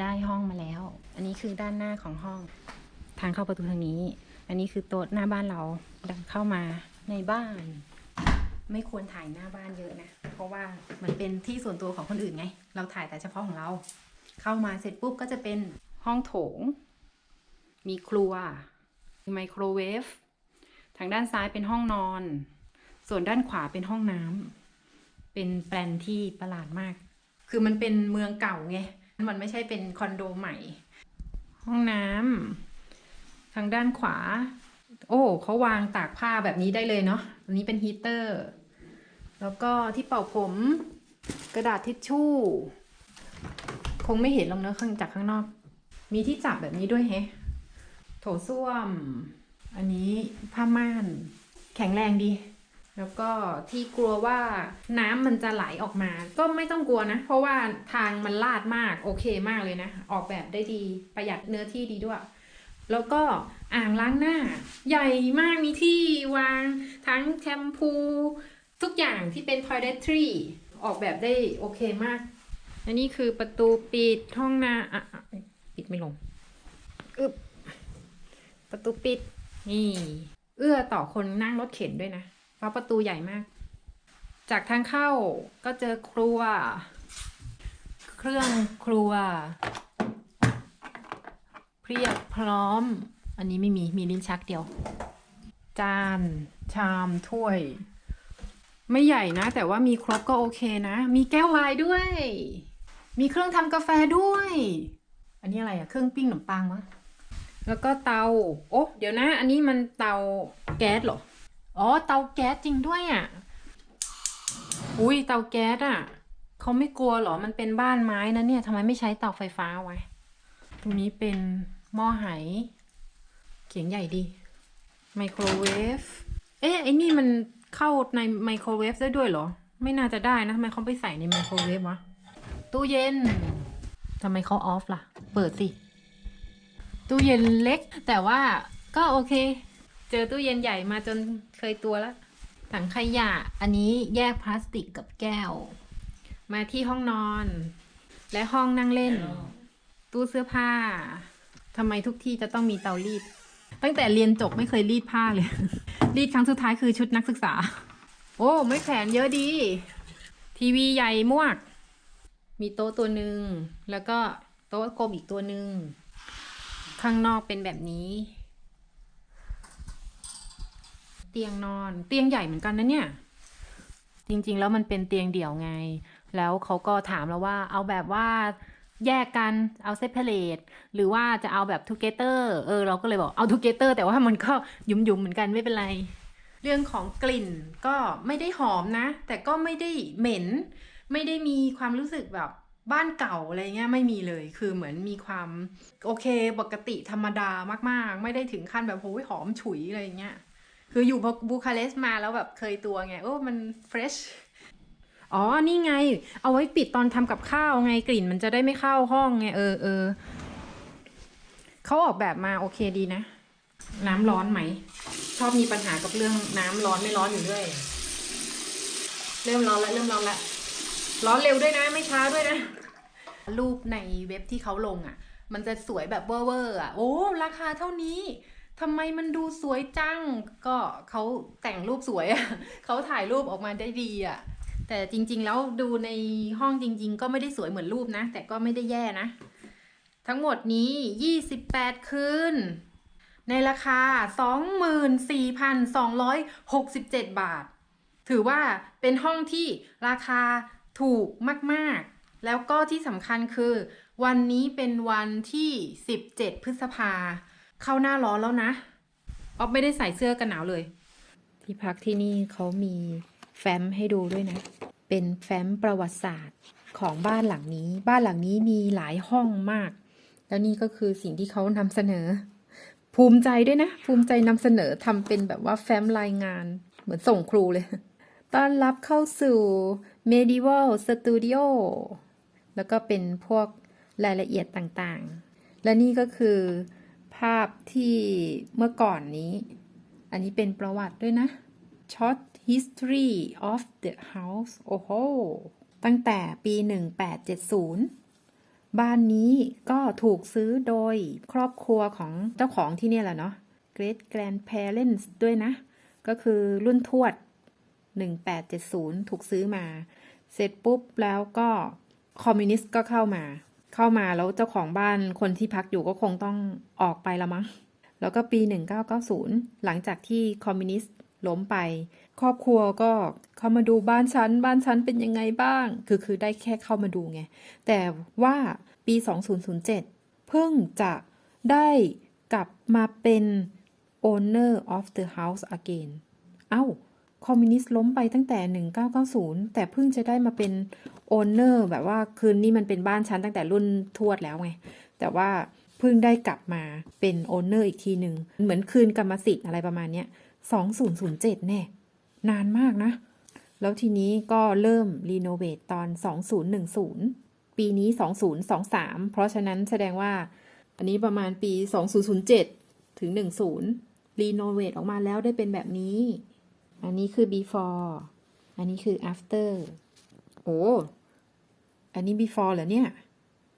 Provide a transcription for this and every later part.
ได้ห้องมาแล้ว อันนี้คือด้านหน้าของห้อง ทางเข้าประตูทางนี้ อันนี้คือโต๊ะหน้าบ้านเราดันเข้ามาในบ้าน ไม่ควรถ่ายหน้าบ้านเยอะนะ เพราะว่ามันเป็นที่ส่วนตัวของคนอื่นไง เราถ่ายแต่เฉพาะของเรา เข้ามาเสร็จปุ๊บก็จะเป็นห้องโถง มีครัว มีไมโครเวฟ ทางด้านซ้ายเป็นห้องนอน ส่วนด้านขวาเป็นห้องน้ำเป็นแปลนที่ประหลาดมาก คือมันเป็นเมืองเก่าไง มันไม่ใช่เป็นคอนโดใหม่ ห้องน้ำทางด้านขวา โอ้เขาวางตากผ้าแบบนี้ได้เลยเนาะอันนี้เป็นฮีเตอร์ แล้วก็ที่เป่าผม กระดาษทิชชู่ คงไม่เห็นหรอกเนอะข้างจากข้างนอก มีที่จับแบบนี้ด้วยแฮะโถส้วม อันนี้ผ้าม่าน แข็งแรงดี แล้วก็ที่กลัวว่าน้ำมันจะไหลออกมา ก็ไม่ต้องกลัวนะ เพราะว่าทางมันลาดมากโอเคมากเลยนะ ออกแบบได้ดีประหยัดเนื้อที่ดีด้วย แล้วก็อ่างล้างหน้า ใหญ่มากมีที่วางทั้งแชมพู ทุกอย่างที่เป็น toiletry ออกแบบได้โอเคมากอันนี้คือประตูปิดห้องน้ำปิดไม่ลงอึบประตูปิด นี่ เอื้อต่อคนนั่งรถเข็นด้วยนะ เพราะประตูใหญ่มาก จากทางเข้าก็เจอครัว เครื่องครัวเพียบพร้อม อันนี้ไม่มีมีลิ้นชักเดียว จาน ชามถ้วย ไม่ใหญ่นะ แต่ว่ามีครบก็โอเคนะ มีแก้วไวน์ด้วย มีเครื่องทำกาแฟด้วย อันนี้อะไรอะเครื่องปิ้งขนมปังมั้งแล้วก็เตา โอ้เดี๋ยวนะ อันนี้มันเตาแก๊สเหรอ อ๋อเตาแก๊สจริงด้วยอะ อุ้ยเตาแก๊สอะเขาไม่กลัวเหรอมันเป็นบ้านไม้นะเนี่ยทำไมไม่ใช้เตาไฟฟ้าไว้ ตรงนี้เป็นหม้อไหเขียงใหญ่ดี ไมโครเวฟ เอ๊ะไอ้นี่มันเข้าในไมโครเวฟได้ด้วยเหรอ ไม่น่าจะได้นะทำไมเขาไปใส่ในไมโครเวฟวะ ตู้เย็นทำไมเขาออฟล่ะ เปิดสิ ตู้เย็นเล็ก แต่ว่าก็โอเค เจอตู้เย็นใหญ่มาจนเคยตัวแล้ว ถังขยะ อันนี้แยกพลาสติกกับแก้ว มาที่ห้องนอน และห้องนั่งเล่น ตู้เสื้อผ้าทำไมทุกที่จะต้องมีเตารีด ตั้งแต่เรียนจบไม่เคยรีดผ้าเลย รีดครั้งสุดท้ายคือชุดนักศึกษา โอ้ไม่แขวนเยอะดี ทีวีใหญ่มวก มีโต๊ะตัวหนึ่งแล้วก็โต๊ะกลมอีกตัวหนึ่งข้างนอกเป็นแบบนี้ เตียงนอนเตียงใหญ่เหมือนกันนะเนี่ย จริงๆ แล้วมันเป็นเตียงเดี่ยวไง แล้วเขาก็ถามเราว่าเอาแบบว่าแยกกันเอาเซ p เ r เ t e หรือว่าจะเอาแบบทูเกเตอร์เออเราก็เลยบอกเอาทูเกเตอร์แต่ว่ามันก็ยุมๆเหมือนกันไม่เป็นไร เรื่องของกลิ่นก็ไม่ได้หอมนะ แต่ก็ไม่ได้เหม็น ไม่ได้มีความรู้สึกแบบบ้านเก่าอะไรเงี้ยไม่มีเลย คือเหมือนมีความโอเคปกติธรรมดามากๆ ไม่ได้ถึงขั้นแบบโอ้ยหอมฉุยอะไรเงี้ย คืออยู่บูคาเรสต์มาแล้วแบบเคยตัวไงโอ้มันเฟรชอ๋อ นี่ไง เอาไว้ปิดตอนทำกับข้าวไงกลิ่นมันจะได้ไม่เข้าห้องไง เออเออเขาออกแบบมาโอเคดีนะ น้ำร้อนไหม ชอบมีปัญหากับเรื่องน้ำร้อนไม่ร้อนอยู่ด้วย เริ่มร้อนแล้วเริ่มร้อนแล้วร้อนเร็วด้วยนะ ไม่ช้าด้วยนะ รูปในเว็บที่เขาลงอะ มันจะสวยแบบเวอร์เวอร์อะ โอ้ ราคาเท่านี้ ทำไมมันดูสวยจัง ก็เขาแต่งรูปสวยอะเขาถ่ายรูปออกมาได้ดีอะแต่จริง ๆ แล้วดูในห้องจริง ๆ ก็ไม่ได้สวยเหมือนรูปนะ แต่ก็ไม่ได้แย่นะ ทั้งหมดนี้ 28 คืน ในราคา 24,267 บาท ถือว่าเป็นห้องที่ราคาถูกมากๆ แล้วก็ที่สำคัญคือ วันนี้เป็นวันที่ 17 พฤษภา เข้าหน้าร้อนแล้วนะออฟไม่ได้ใส่เสื้อกันหนาวเลย ที่พักที่นี่เขามีแฟ้มให้ดูด้วยนะ เป็นแฟ้มประวัติศาสตร์ของบ้านหลังนี้ บ้านหลังนี้มีหลายห้องมาก แล้วนี่ก็คือสิ่งที่เขานำเสนอ ภูมิใจด้วยนะ ภูมิใจนำเสนอทำเป็นแบบว่าแฟ้มรายงาน เหมือนส่งครูเลย ต้อนรับเข้าสู่ Medieval Studio แล้วก็เป็นพวกรายละเอียดต่างๆ และนี่ก็คือ ภาพที่เมื่อก่อนนี้ อันนี้เป็นประวัติด้วยนะ Short History of the House โอ้โห ตั้งแต่ปี 1870 บ้านนี้ก็ถูกซื้อโดยครอบครัวของเจ้าของที่นี่แหละเนาะ Great Grandparents ด้วยนะ ก็คือรุ่นทวด 1870 ถูกซื้อมา เสร็จปุ๊บแล้วก็คอมมิวนิสต์ก็เข้ามา เข้ามาแล้วเจ้าของบ้านคนที่พักอยู่ก็คงต้องออกไปละมั้ง แล้วก็ปี 1990 หลังจากที่คอมมิวนิสต์ล้มไป ครอบครัวก็เข้ามาดูบ้านฉัน บ้านฉันเป็นยังไงบ้าง คือคือได้แค่เข้ามาดูไง แต่ว่าปี 2007 เพิ่งจะได้กลับมาเป็น owner of the house again เอ้า คอมมิวนิสต์ล้มไปตั้งแต่ 1990 แต่เพิ่งจะได้มาเป็น owner แบบว่าคืนนี้มันเป็นบ้านฉันตั้งแต่รุ่นทวดแล้วไง แต่ว่าเพิ่งได้กลับมาเป็น owner อีกทีหนึ่ง เหมือนคืนกรรมสิทธิ์อะไรประมาณเนี้ย2007 แน่ นานมากนะ แล้วทีนี้ก็เริ่มรีโนเวทตอน 2010 ปีนี้ 2023 เพราะฉะนั้นแสดงว่า อันนี้ประมาณปี 2007 ถึง 10 รีโนเวทออกมาแล้วได้เป็นแบบนี้ อันนี้คือ before อันนี้คือ after โอ้ อันนี้ before เหรอเนี่ย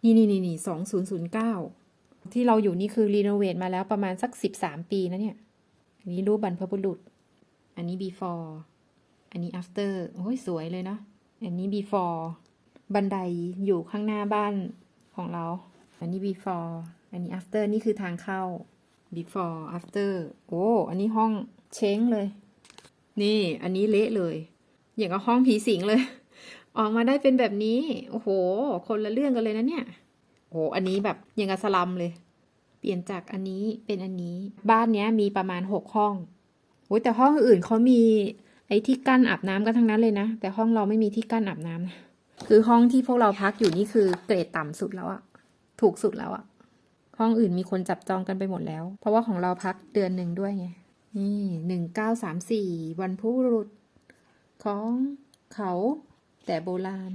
นี่นี่นี่นี่2009ที่เราอยู่นี่คือรีโนเวทมาแล้วประมาณสัก13ปีนะเนี่ย อันนี้รูปบรรพบุรุษ อันนี้ before อันนี้ after โอ้ยสวยเลยเนาะ อันนี้ before บันไดอยู่ข้างหน้าบ้านของเรา อันนี้ before อันนี้ after นี่คือทางเข้า before after โอ้ อันนี้ห้องเช้งเลย นี่ อันนี้เละเลย อย่างกับห้องผีสิงเลย ออกมาได้เป็นแบบนี้ โอ้โห คนละเรื่องกันเลยนะเนี่ยโอ้โหอันนี้แบบอย่างกับสลัมเลย เปลี่ยนจากอันนี้เป็นอันนี้ บ้านเนี้ยมีประมาณหกห้องโอ้ยแต่ห้องอื่นเขามีไอ้ที่กั้นอาบน้ำกันทั้งนั้นเลยนะ แต่ห้องเราไม่มีที่กั้นอาบน้ำนะคือห้องที่พวกเราพักอยู่นี่คือเกรดต่ำสุดแล้วอะถูกสุดแล้วอะห้องอื่นมีคนจับจองกันไปหมดแล้ว เพราะว่าของเราพักเดือนหนึ่งด้วยไง นี่หนึ่งเก้าสามสี่วันพุรุษของเขาแต่โบราณ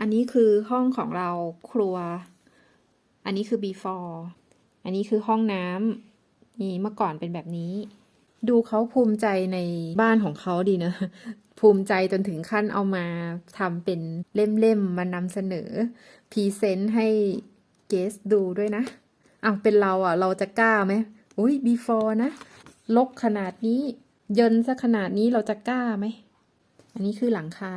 อันนี้คือห้องของเราครัว อันนี้คือ before อันนี้คือห้องน้ำนี่เมื่อก่อนเป็นแบบนี้ ดูเขาภูมิใจในบ้านของเขาดีนะ ภูมิใจจนถึงขั้นเอามาทำเป็นเล่มๆมานำเสนอพรีเซนต์ให้เกสดูด้วยนะอ้าวเป็นเราอะ เราจะกล้าไหมอุ้ย before นะ ลกขนาดนี้ เยินซะขนาดนี้เราจะกล้าไหม อันนี้คือหลังคา